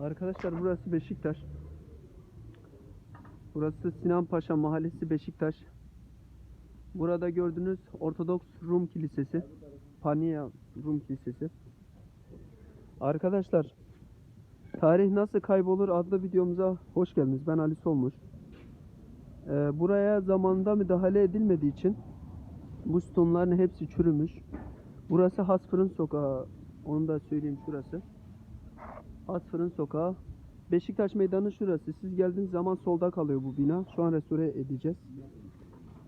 Arkadaşlar burası Beşiktaş. Burası Sinan Paşa Mahallesi Beşiktaş. Burada gördüğünüz Ortodoks Rum Kilisesi. Pania Rum Kilisesi. Arkadaşlar Tarih Nasıl Kaybolur adlı videomuza hoş geldiniz. Ben Ali Solmuş. Ee, buraya zamanında müdahale edilmediği için bu sütunların hepsi çürümüş. Burası Hasfırın Sokağı. Onu da söyleyeyim şurası. Hasfırın Sokağı. Beşiktaş Meydanı şurası. Siz geldiğiniz zaman solda kalıyor bu bina. Şu an restore edeceğiz.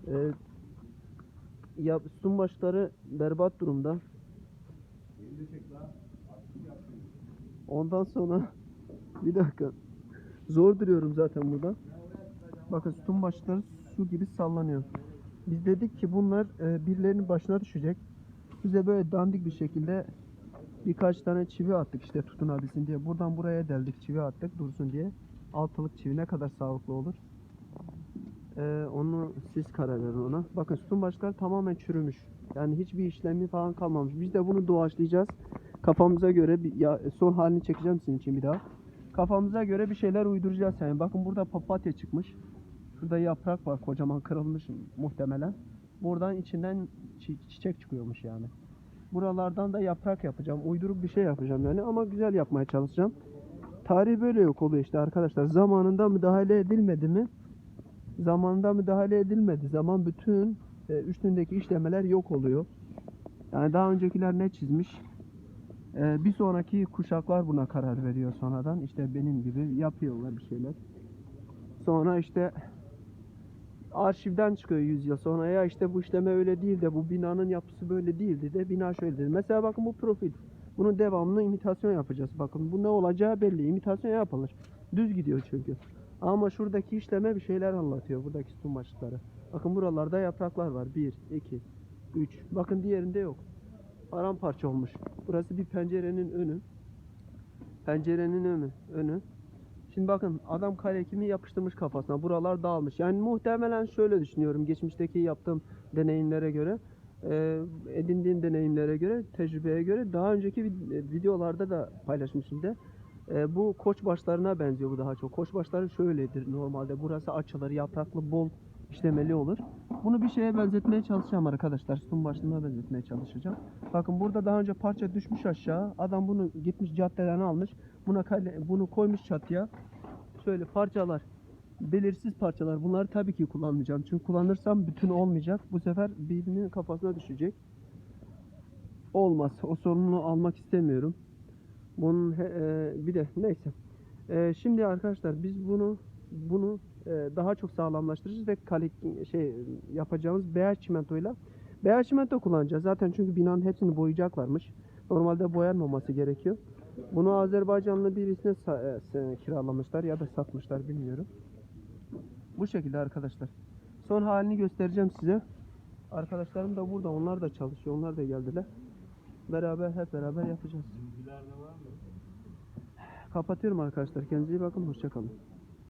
Ee, ya sütun başları berbat durumda. Ondan sonra bir dakika. Zor duruyorum zaten burada. Bakın sütun başları su gibi sallanıyor. Biz dedik ki bunlar e, birilerinin başına düşecek. Bize böyle dandik bir şekilde birkaç tane çivi attık işte tutunabilsin diye. Buradan buraya deldik çivi attık dursun diye. Altılık çivi ne kadar sağlıklı olur. Ee, onu siz karar verin ona. Bakın sütun başları tamamen çürümüş. Yani hiçbir işlemi falan kalmamış. Biz de bunu doğaçlayacağız. Kafamıza göre bir, ya, son halini çekeceğim sizin için bir daha. Kafamıza göre bir şeyler uyduracağız yani. Bakın burada papatya çıkmış. Şurada yaprak var kocaman kırılmış muhtemelen. Buradan içinden çi- çiçek çıkıyormuş yani. Buralardan da yaprak yapacağım. Uyduruk bir şey yapacağım yani ama güzel yapmaya çalışacağım. Tarih böyle yok oluyor işte arkadaşlar. Zamanında müdahale edilmedi mi? Zamanında müdahale edilmedi. Zaman bütün e, üstündeki işlemeler yok oluyor. Yani daha öncekiler ne çizmiş? E, bir sonraki kuşaklar buna karar veriyor sonradan. İşte benim gibi yapıyorlar bir şeyler. Sonra işte arşivden çıkıyor 100 yıl sonra ya işte bu işleme öyle değil de bu binanın yapısı böyle değildi de bina şöyle dedi. Mesela bakın bu profil. Bunun devamlı imitasyon yapacağız. Bakın bu ne olacağı belli. İmitasyon yapılır. Düz gidiyor çünkü. Ama şuradaki işleme bir şeyler anlatıyor. Buradaki sütun başlıkları. Bakın buralarda yapraklar var. 1, 2, 3. Bakın diğerinde yok. Paramparça olmuş. Burası bir pencerenin önü. Pencerenin önü. önü. Şimdi bakın adam kare kimi yapıştırmış kafasına. Buralar dağılmış. Yani muhtemelen şöyle düşünüyorum. Geçmişteki yaptığım deneyimlere göre e, edindiğim deneyimlere göre, tecrübeye göre daha önceki vid- videolarda da paylaşmışım da. E, bu koç başlarına benziyor bu daha çok. Koç başları şöyledir normalde. Burası açılır, yapraklı, bol işlemeli olur. Bunu bir şeye benzetmeye çalışacağım arkadaşlar. Sütun başlığına benzetmeye çalışacağım. Bakın burada daha önce parça düşmüş aşağı. Adam bunu gitmiş caddeden almış. Buna kale, bunu koymuş çatıya. Şöyle parçalar. Belirsiz parçalar. Bunları tabii ki kullanmayacağım. Çünkü kullanırsam bütün olmayacak. Bu sefer birinin kafasına düşecek. Olmaz. O sorumluluğu almak istemiyorum. Bunun he- e, bir de neyse. E, şimdi arkadaşlar biz bunu bunu daha çok sağlamlaştıracağız ve kale, şey yapacağımız beyaz çimentoyla beyaz çimento kullanacağız. Zaten çünkü binanın hepsini boyayacaklarmış. Normalde boyanmaması gerekiyor. Bunu Azerbaycanlı birisine e, kiralamışlar ya da satmışlar bilmiyorum. Bu şekilde arkadaşlar. Son halini göstereceğim size. Arkadaşlarım da burada. Onlar da çalışıyor. Onlar da geldiler. Beraber hep beraber yapacağız. Kapatıyorum arkadaşlar. Kendinize iyi bakın. Hoşçakalın.